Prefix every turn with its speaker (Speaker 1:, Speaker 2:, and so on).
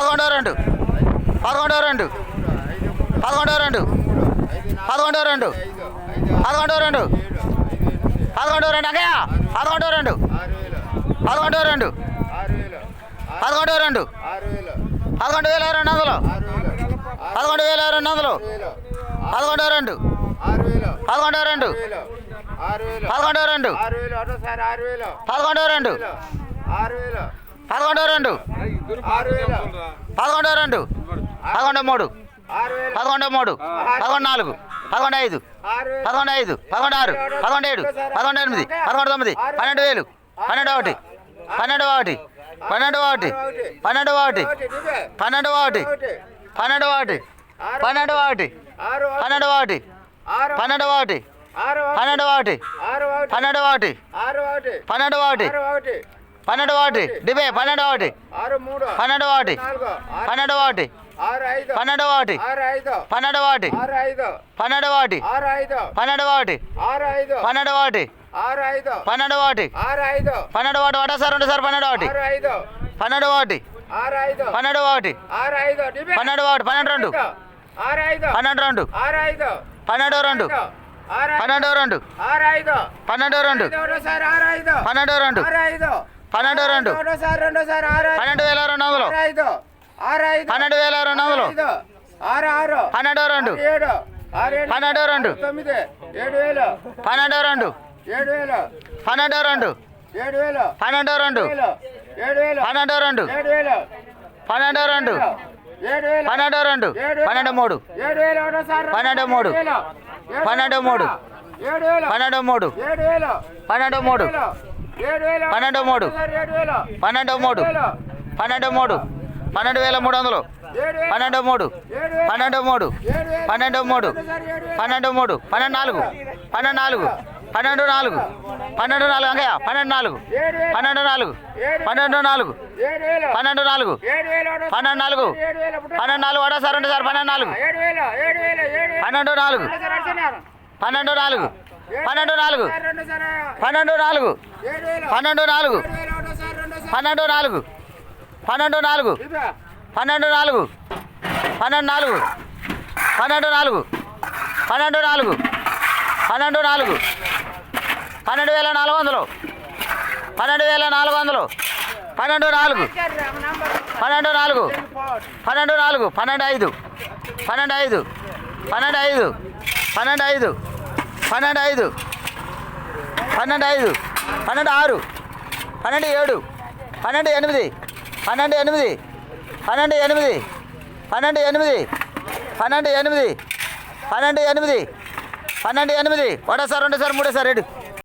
Speaker 1: పదకొండో రెండు పదకొండో రెండు పదకొండో రెండు పదకొండో రెండు పదకొండో రెండు పదకొండో రెండు అంకయ్య పదకొండో రెండు పదకొండో రెండు పదకొండో రెండు పదకొండు వేల రెండు వందలు పదకొండు వేల రెండు వందలు పదకొండో రెండు పదకొండో రెండు పదకొండో రెండు పదకొండో రెండు పదకొండో రెండు పదకొండో రెండు పదకొండో మూడు పదకొండో మూడు పదకొండు నాలుగు పదకొండు ఐదు పదకొండు ఐదు పదకొండు ఆరు పదకొండు ఏడు పదకొండు ఎనిమిది పదకొండు తొమ్మిది పన్నెండు వేలు పన్నెండు ఒకటి పన్నెండు ఒకటి పన్నెండు ఒకటి పన్నెండు ఒకటి పన్నెండు ఒకటి పన్నెండు ఒకటి పన్నెండు ఒకటి పన్నెండు ఒకటి పన్నెండు ఒకటి పన్నెండు ఒకటి పన్నెండు ఒకటి పన్నెండు ఒకటి పన్నెండు ఒకటి డిబే పన్నెండు ఒకటి పన్నెండు ఒకటి పన్నెండు ఒకటి పన్నెండు ఒకటి పన్నెండు ఒకటి పన్నెండు ఒకటి పన్నెండు ఒకటి పన్నెండు ఒకటి పన్నెండు ఒకటి పన్నెండు ఒకటి ఒకటో సార్ రెండు సార్ పన్నెండు ఒకటి పన్నెండు ఒకటి పన్నెండు ఒకటి. పన్నెండు ఒకటి పన్నెండు రెండు పన్నెండు రెండు పన్నెండు రెండు పన్నెండు రెండు పన్నెండు రెండు పన్నెండు రెండు పన్నెండు రెండు పన్నెండు వేల రెండు వందలు పన్నెండు వేల రెండు వందలు పన్నెండు రెండు పన్నెండు రెండు పన్నెండు రెండు పన్నెండు రెండు పన్నెండు రెండు పన్నెండు రెండు పన్నెండు రెండు పన్నెండు రెండు పన్నెండు మూడు పన్నెండు మూడు. పన్నెండు. మూడు. పన్నెండు మూడు పన్నెండు మూడు పన్నెండు మూడు పన్నెండు మూడు పన్నెండు మూడు పన్నెండు వేల మూడు వందలు పన్నెండు మూడు పన్నెండు మూడు పన్నెండు మూడు పన్నెండు మూడు పన్నెండు నాలుగు పన్నెండు నాలుగు పన్నెండు నాలుగు పన్నెండు నాలుగు అంకయ్య పన్నెండు నాలుగు పన్నెండు నాలుగు పన్నెండు నాలుగు పన్నెండు నాలుగు పన్నెండు నాలుగు పన్నెండు నాలుగు అడా సార్ రెండు సార్ పన్నెండు నాలుగు పన్నెండు నాలుగు పన్నెండు నాలుగు పన్నెండు నాలుగు పన్నెండు నాలుగు పన్నెండు నాలుగు పన్నెండు నాలుగు పన్నెండు నాలుగు పన్నెండు నాలుగు పన్నెండు నాలుగు పన్నెండు నాలుగు పన్నెండు నాలుగు పన్నెండు నాలుగు పన్నెండు వేల నాలుగు వందలు పన్నెండు వేల నాలుగు వందలు పన్నెండు నాలుగు పన్నెండు నాలుగు పన్నెండు నాలుగు పన్నెండు ఐదు పన్నెండు ఐదు పన్నెండు ఐదు పన్నెండు ఐదు పన్నెండు ఐదు. పన్నెండు ఐదు. పన్నెండు ఆరు. పన్నెండు ఏడు. పన్నెండు ఎనిమిది. పన్నెండు ఎనిమిది. పన్నెండు ఎనిమిది. పన్నెండు ఎనిమిది. పన్నెండు ఎనిమిది. పన్నెండు ఎనిమిది. పన్నెండు ఎనిమిది. ఒకటోసారి రెండోసారి మూడోసారి ఏడు.